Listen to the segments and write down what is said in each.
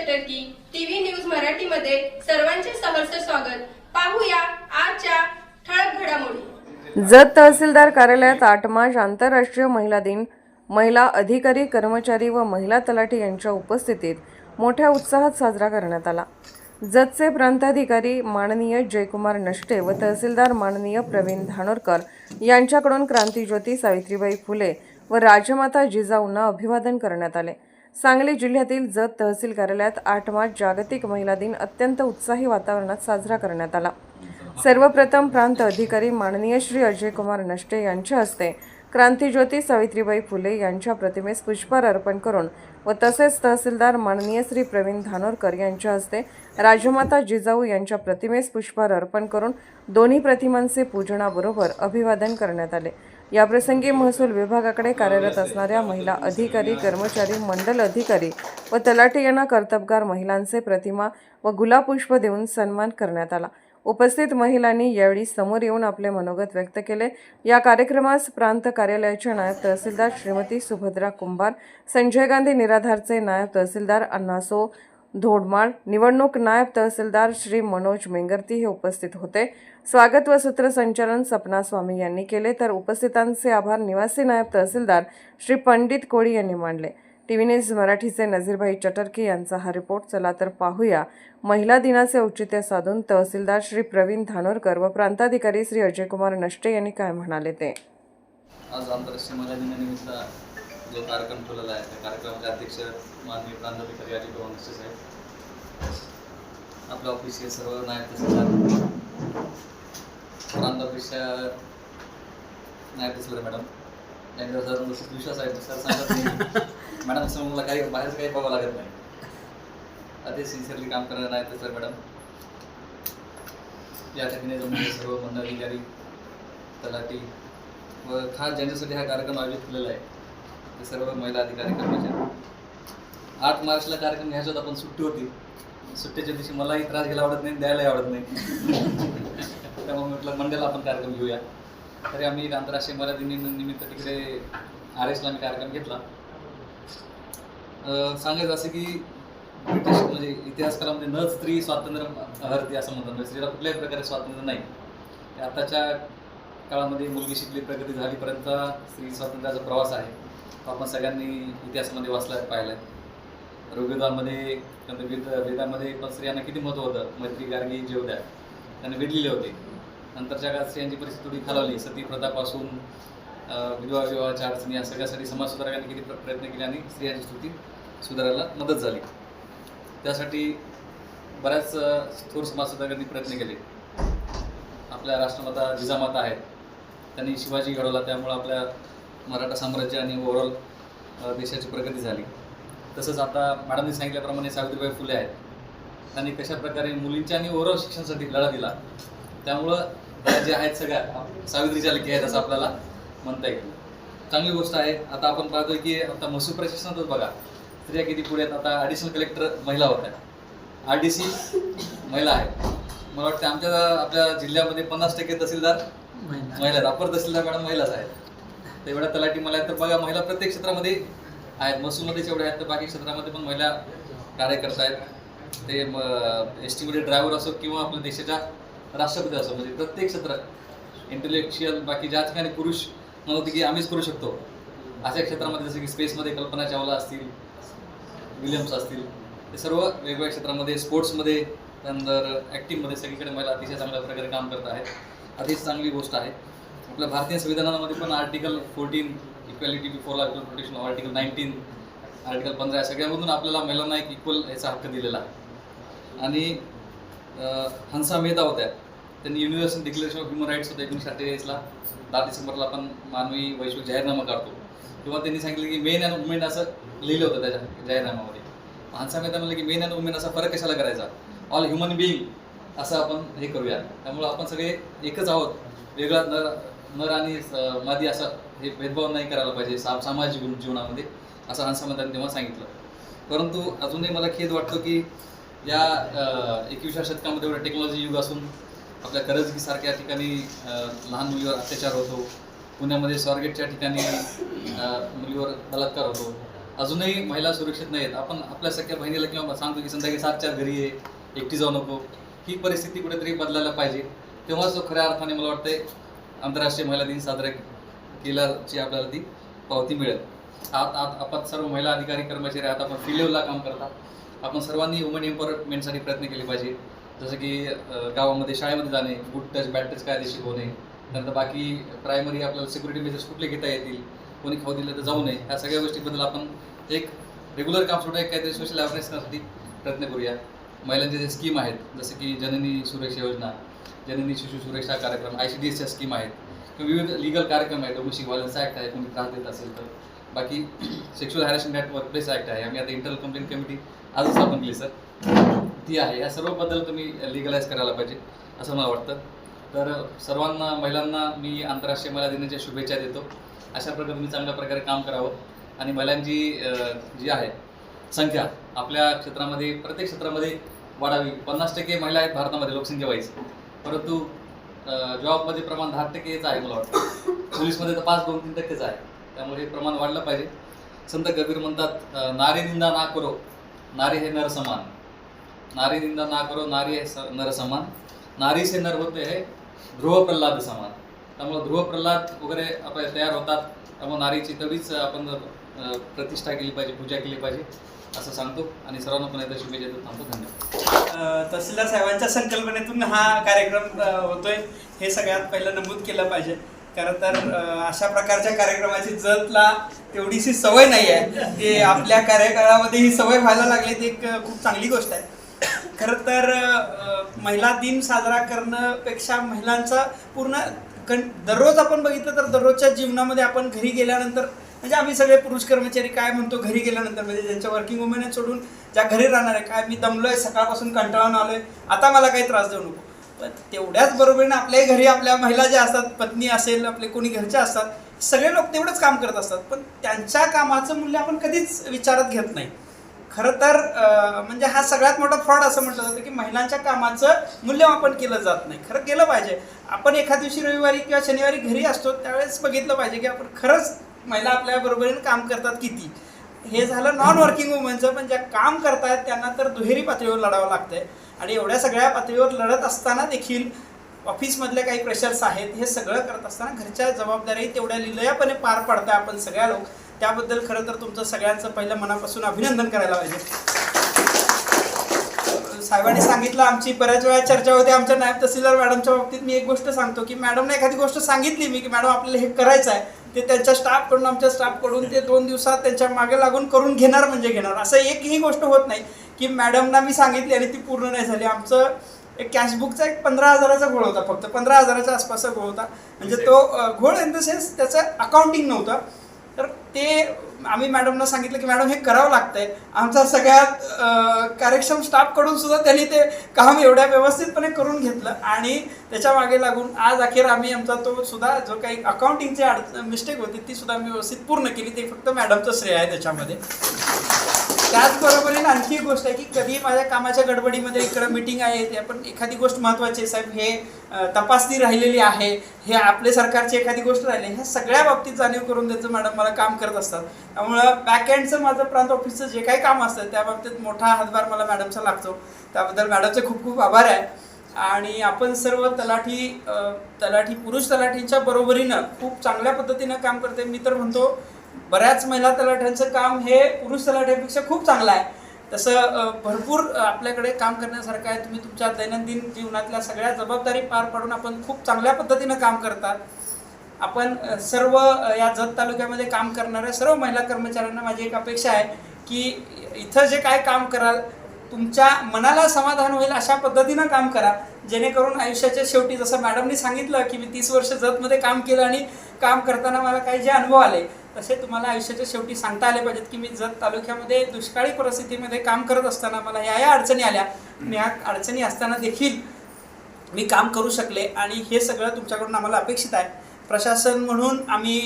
चटर्की TV news मराठीमध्ये सर्वांचे सहर्ष स्वागत. पाहूया आजच्या ठळक घडामोडी. जत तहसीलदार कार्यालयात आठ मार्च आंतरराष्ट्रीय महिला दिन. महिला अधिकारी कर्मचारी व महिला तलाठी यांच्या उपस्थितीत मोठ्या उत्साहात साजरा करण्यात आला. जतचे प्रांताधिकारी माननीय जयकुमार नष्टे व तहसीलदार माननीय प्रवीण धानोरकर यांच्याकडून क्रांतीज्योती सावित्रीबाई फुले व राजमाता जिजाऊंना अभिवादन करण्यात आले. सांगली जिल्ह्यातील जत तहसील कार्यालयात आठ मार्च जागतिक महिला दिन अत्यंत उत्साही वातावरणात साजरा करण्यात आला. सर्वप्रथम प्रांत अधिकारी माननीय श्री अजय कुमार नष्टे यांच्या हस्ते क्रांतीज्योती सावित्रीबाई फुले यांच्या प्रतिमेस पुष्पहार अर्पण करून व तसेच तहसीलदार माननीय श्री प्रवीण धानोरकर यांच्या हस्ते राजमाता जिजाऊ यांच्या प्रतिमेस पुष्पहार अर्पण करून दोन्ही प्रतिमांचे पूजनाबरोबर अभिवादन करण्यात आले. याप्रसंगी महसूल विभागाकडे कार्यरत असणाऱ्या महिला अधिकारी कर्मचारी मंडल अधिकारी व तलाठी यांना कर्तबगार महिलांचे प्रतिमा व गुलापुष्प देऊन सन्मान करण्यात आला. उपस्थित महिलांनी यावेळी समोर येऊन आपले मनोगत व्यक्त केले. या कार्यक्रमास प्रांत कार्यालयाच्या नायब तहसीलदार श्रीमती सुभद्रा कुंभार संजय गांधी निराधारचे नायब तहसीलदार अण्णासो धोडमाळ निवडणूक नायब तहसीलदार श्री मनोज मेंगरती हे उपस्थित होते. स्वागत व सूत्रसंचालन सपना स्वामी यांनी केले. तर उपस्थितांचे आभार. निवासी नायब तहसीलदार श्री पंडित कोळी यांनी मांडले. टीव्ही न्यूज मराठीचे नझीरभाई चटर्की यांचा हा रिपोर्ट. चला तर पाहूया. महिला दिनाचे औचित्य साधून तहसीलदार श्री प्रवीण धानोरकर व प्रांताधिकारी श्री अजयकुमार नष्टे यांनी काय म्हणाले ते? आज आंतरराष्ट्रीय महिला दिनानिमित्त जो कार्यक्रम ठेवलेला आहे त्या कार्यक्रमाचे अध्यक्ष माननीय प्रांताधिकारी अजित पवार निश्चित साहेब आपल्या ऑफिसचे सर्व नायब तहसीलदार प्रांत ऑफिसच्या नायब तहसीलदार मॅडम. त्यांच्यावर जर जसं विश्वास आहे. सर सांगत नाही. मॅडम समोर मला काही बाहेर काही बघावं लागत नाही. अति सिन्सिअरली काम करणारे नायब तहसीलदार मॅडम. या ठिकाणी जमलेले सर्व मंडळ अधिकारी तलाठी व खास ज्यांच्यासाठी हा कार्यक्रम आयोजित केलेला आहे ते सर्व महिला अधिकारी कर्मचारी. आठ मार्चला कार्यक्रम घ्यायचा होता पण सुट्टी होती. सुट्टीच्या दिवशी मलाही त्रास घ्यायला आवडत नाही द्यायलाही आवडत नाही. त्यामुळे म्हटलं मंडेला आपण कार्यक्रम घेऊया. तरी आम्ही एक आंतरराष्ट्रीय मराठी निमित्त तिकडे आर एसला आम्ही कार्यक्रम घेतला. सांगायचं असं की ब्रिटिश म्हणजे इतिहासकारामध्ये न स्त्री स्वातंत्र्य हरती असं म्हणतात. म्हणजे स्त्रीला कुठल्याही प्रकारे स्वातंत्र्य नाही. आताच्या काळामध्ये मुलगी शिकली प्रगती झालीपर्यंत स्त्री स्वातंत्र्याचा प्रवास आहे. तो आपण सगळ्यांनी इतिहासामध्ये वाचला पाहिला ऋग्वेदामध्ये नंतर वेद वेदामध्ये पण स्त्रियांना किती महत्त्व होतं? मैत्री गार्गी जे होत्या त्यांनी वेधलेले होते. नंतरच्या काळात स्त्रियांची परिस्थिती थोडी खालावली. सती प्रथापासून विधवा विवाहाच्या अडचणी या सगळ्यासाठी समाज सुधारकांनी किती प्रयत्न केले आणि स्त्रियांची स्थिती सुधारायला मदत झाली. त्यासाठी बऱ्याच थोर समाजसुधारकांनी प्रयत्न केले. आपल्या राष्ट्रमाता जिजामाता आहेत. त्यांनी शिवाजी घडवला. त्यामुळं आपल्या मराठा साम्राज्य आणि ओव्हरऑल देशाची प्रगती झाली. तसंच आता मॅडमनी सांगितल्याप्रमाणे सावित्रीबाई फुले आहेत. त्यांनी कशा प्रकारे मुलींच्या आणि ओव्हरऑल शिक्षणासाठी लढा दिला. त्यामुळं त्या जे आहेत सगळ्या सावित्रीच्या लेखी आहेत असं आपल्याला म्हणता येईल. चांगली गोष्ट आहे. आता आपण पाहतोय की आता महसूल प्रशासनातच बघा. स्त्रिया किती पुढे आहेत? आता ॲडिशनल कलेक्टर महिला होत्या. आर डी सी महिला आहेत. मला वाटतं आमच्या आपल्या जिल्ह्यामध्ये पन्नास टक्के तहसीलदार महिला. आहेत. अपर तहसीलदार मॅडम महिलाच आहेत. तेवढ्या तलाठी मला तर बघा महिला प्रत्येक क्षेत्रामध्ये आहेत. महसूलमध्येच एवढे आहेत तर बाकी क्षेत्रामध्ये पण महिला कार्य करत आहेत. ते एस टीमध्ये ड्रायव्हर असो किंवा आपल्या देशाच्या राष्ट्रपती असो म्हणजे प्रत्येक क्षेत्र इंटेलेक्च्युअल बाकी ज्या ठिकाणी पुरुष म्हणत होते की आम्हीच करू शकतो अशा क्षेत्रामध्ये जसं की स्पेसमध्ये कल्पना चावला असतील विलियम्स असतील ते सर्व वेगवेगळ्या क्षेत्रामध्ये स्पोर्ट्समध्ये त्यानंतर ॲक्टिंगमध्ये सगळीकडे महिला अतिशय चांगल्या प्रकारे काम करत आहेत. अतिशय चांगली गोष्ट आहे. आपल्या भारतीय संविधानामध्ये पण article fourteen equality before law equal protection article nineteen article पंधरा या सगळ्यामधून आपल्याला महिलांना एक इक्वल याचा हक्क दिलेला आहे. आणि हंसा मेहता होत्या. त्यांनी universal declaration of human rights होतं एकोणीसशे अठ्ठेचाळीसला. दहा डिसेंबरला आपण मानवी वैश्विक जाहीरनामा काढतो. तेव्हा त्यांनी सांगितलं की मेन अँड वुमेन असं लिहिलं होतं त्याच्या जाहीरनाम्यामध्ये हंसा मेहता म्हणलं की मेन अँड वुमेन असा फरक कशाला करायचा? ऑल ह्युमन बिईंग असं आपण हे करूया. त्यामुळं आपण सगळे एकच आहोत. वेगळा नर नर आणि मादी असं हे भेदभाव नाही करायला पाहिजे सा सामाजिक जीवनामध्ये असं हंसामतांनी तेव्हा सांगितलं. परंतु अजूनही मला खेद वाटतो की या एकविसाव्या शतकामध्ये एवढं टेक्नॉलॉजी युग असून आपल्या करजगीसारख्या ठिकाणी लहान मुलीवर अत्याचार होतो. पुण्यामध्ये स्वारगेटच्या ठिकाणी मुलीवर बलात्कार होतो. अजूनही महिला सुरक्षित नाहीत आपण आपल्या सख्या बहिणीला किंवा सांगतो की संध्याकाळी सातच्या घरी ये एकटी जाऊ नको. ही परिस्थिती कुठेतरी बदलायला पाहिजे. तेव्हाच खऱ्या अर्थाने मला वाटतंय आंतरराष्ट्रीय महिला दिन साजरा केल्याची आपल्याला ती पावती मिळेल. आत आत आपण सर्व महिला अधिकारी कर्मचारी आता आपण field काम करतात. आपण सर्वांनी वुमन एम्पॉवरमेंटसाठी प्रयत्न केले पाहिजे. जसं की गावामध्ये शाळेमध्ये जाणे गुड टच बॅड टच काय शिकवणे नंतर बाकी प्रायमरी आपल्याला सिक्युरिटी मेजर्स कुठले घेता येतील कोणी खाऊ दिलं तर जाऊ नये ह्या सगळ्या गोष्टीबद्दल आपण एक रेग्युलर काम सोडून एक काहीतरी सोशल अवेअरनेस करण्यासाठी प्रयत्न करूया. महिलांचे जे स्कीम आहेत जसं की जननी सुरक्षा योजना Janani Shishu Suraksha Karyakram I C D एसच्या स्कीम आहेत. किंवा विविध लिगल कार्यक्रम आहे डोमेस्टिक व्हायलन्स ॲक्ट आहे कोणी त्रास देत असेल तर. बाकी sexual harassment act workplace act आहे. आम्ही आता इंटरनल कंप्लेंट कमिटी आजच स्थापन केली सर ती आहे. या सर्व सर्वबद्दल तुम्ही लिगलाइज करायला पाहिजे असं मला वाटतं. तर सर्वांना महिलांना मी आंतरराष्ट्रीय महिला दिनाच्या शुभेच्छा देतो. अशा प्रकारे तुम्ही चांगल्या प्रकारे काम करावं. आणि महिलांची जी आहे संख्या आपल्या क्षेत्रामध्ये प्रत्येक क्षेत्रामध्ये वाढावी. पन्नास टक्के महिला आहेत भारतामध्ये लोकसंख्या वाईज. परंतु जॉबमध्ये प्रमाण दहा टक्केच आहे मला वाटतं. पोलीसमध्ये तर पाच दोन तीन टक्केच आहे. त्यामुळे हे प्रमाण वाढलं पाहिजे. संत कबीर म्हणतात नारी निंदा ना करो नारी हे नर समान नारी निंदा ना करो नारी हे स- नर समान नारी से नर होते हे ध्रुव प्रल्हाद समान. त्यामुळे ध्रुव प्रल्हाद वगैरे आपण तयार होतात. त्यामुळे नारीची तवीच आपण प्रतिष्ठा केली पाहिजे पूजा केली पाहिजे असं सांगतो. आणि सर्वांना पण एकदा शुभेच्छा देतो. थांबतो. धन्यवाद. तहसीलदार साहेबांच्या संकल्पनेतून हा कार्यक्रम होतोय. हे सगळ्यात पहिलं नमूद केलं पाहिजे. खरं तर अशा प्रकारच्या कार्यक्रमाची जतला तेवढीशी सवय नाही आहे. ते आपल्या कार्यकाळामध्ये ही सवय व्हायला लागली ती एक खूप चांगली गोष्ट आहे. खरं तर महिला दिन साजरा करण्यापेक्षा महिलांचा पूर्ण कण दररोज आपण बघितलं तर दररोजच्या जीवनामध्ये आपण घरी गेल्यानंतर म्हणजे आम्ही सगळे पुरुष कर्मचारी काय म्हणतो घरी गेल्यानंतर म्हणजे ज्यांच्या वर्किंग वुमेन सोडून ज्या घरी राहणार आहे काय मी दमलोय सकाळपासून कंटाळून आलोय आता मला काही त्रास देऊ नको. पण तेवढ्याच बरोबरीने आपल्याही घरी आपल्या महिला ज्या असतात पत्नी असेल आपले कोणी घरच्या असतात सगळे लोक तेवढंच काम करत असतात. पण त्यांच्या कामाचं मूल्य आपण कधीच विचारात घेत नाही. खरं तर म्हणजे हा सगळ्यात मोठा फ्रॉड असं म्हटलं जातं की महिलांच्या कामाचं मूल्यमापन केलं जात नाही. खरं केलं पाहिजे. आपण एखाद दिवशी रविवारी किंवा शनिवारी घरी असतो त्यावेळेस बघितलं पाहिजे की आपण खरंच महिला आपल्या बरोबरीने काम करतात किती. हे झालं नॉन वर्किंग वुमनचं पण ज्या काम करतायत त्यांना तर दुहेरी पातळीवर लढावं लागतंय. आणि एवढ्या सगळ्या पातळीवर लढत असताना देखील ऑफिसमधल्या काही प्रेशर्स आहेत हे सगळं करत असताना घरच्या जबाबदारी तेवढ्या लिलयापणे पार पाडताय आपण सगळ्या लोक. त्याबद्दल खरं तर तुमचं सगळ्यांचं पहिलं मनापासून अभिनंदन करायला पाहिजे. साहेबांनी सांगितलं आमची बऱ्याच वेळा चर्चा होते आमच्या नायब तहसीलदार मॅडमच्या बाबतीत. मी एक गोष्ट सांगतो की मॅडमने एखादी गोष्ट सांगितली मी की मॅडम आपल्याला हे करायचं आहे ते त्यांच्या स्टाफकडून आमच्या स्टाफकडून ते दोन दिवसात त्यांच्या मागे लागून करून घेणार म्हणजे घेणार. असं एकही गोष्ट होत नाही की मॅडमना मी सांगितली आणि ती पूर्ण नाही झाली. आमचं एक कॅशबुकचा एक पंधरा हजाराचा घोळ होता फक्त. पंधरा हजाराच्या आसपासचा घोळ होता. म्हणजे तो घोळ इन द सेन्स त्याचं अकाउंटिंग नव्हतं. तर ते आम्ही मॅडमना सांगितलं की मॅडम हे करावं लागतंय. आमचा सगळ्यात कार्यक्षम स्टाफकडून सुद्धा त्यांनी ते काम एवढ्या व्यवस्थितपणे करून घेतलं आणि त्याच्यामागे लागून आज अखेर आम्ही आमचा तो सुद्धा जो काही अकाउंटिंगची अड मिस्टेक होती ती सुद्धा आम्ही व्यवस्थित पूर्ण केली. ते फक्त मॅडमचं श्रेय आहे त्याच्यामध्ये. त्याचबरोबरीने आणखी एक गोष्ट आहे की कधी माझ्या कामाच्या गडबडीमध्ये इकडं मिटिंग आहे ते एखादी गोष्ट महत्त्वाची आहे साहेब हे तपासणी राहिलेली आहे हे आपले सरकारची एखादी गोष्ट राहिली ह्या सगळ्या बाबतीत जाणीव करून द्यायचं मॅडम मला काम करत असतात. त्यामुळं बॅकएंडचं माझं प्रांत ऑफिसचं जे काही काम असतं त्या बाबतीत मोठा हातभार मला मॅडमचा लागतो. त्याबद्दल मॅडमचे खूप खूप आभार आहे. आणि आपण सर्व तलाठी तलाठी पुरुष तलाठींच्या बरोबरीनं खूप चांगल्या पद्धतीनं काम करते मी तर म्हणतो बऱ्याच महिला तलाठ्यांचं काम हे पुरुष तलाठ्यापेक्षा खूप चांगलं आहे. तसं भरपूर आपल्याकडे काम करण्यासारखं आहे. तुम्ही तुमच्या दैनंदिन जीवनातल्या सगळ्या जबाबदारी पार पाडून आपण खूप चांगल्या पद्धतीनं काम करतात. आपण सर्व या जत तालुक्यामध्ये काम करणाऱ्या सर्व महिला कर्मचाऱ्यांना माझी एक अपेक्षा आहे की इथं जे काय काम कराल तुमच्या मनाला समाधान होईल अशा पद्धतीनं काम करा. जेणेकरून आयुष्याच्या शेवटी जसं मॅडमनी सांगितलं की मी तीस वर्ष जतमध्ये काम केलं आणि काम करताना मला काही जे अनुभव आले तसे तुम्हाला आयुष्याच्या शेवटी सांगता आले पाहिजेत की मी जत तालुक्यामध्ये दुष्काळी परिस्थितीमध्ये काम करत असताना मला या या अडचणी आल्या. आणि या अडचणी असताना देखील मी काम करू शकले आणि हे सगळं तुमच्याकडून आम्हाला अपेक्षित आहे. प्रशासन म्हणून आम्ही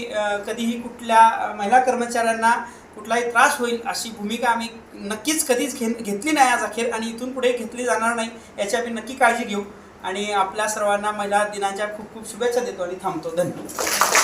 कधीही कुठल्या महिला कर्मचाऱ्यांना कुठलाही त्रास होईल अशी भूमिका आम्ही नक्कीच कधीच घे घेतली नाही आज अखेर आणि इथून पुढे घेतली जाणार नाही याची आम्ही नक्की काळजी घेऊ. आणि आपल्या सर्वांना महिला दिनाच्या खूप खूप शुभेच्छा देतो आणि थांबतो. धन्यवाद.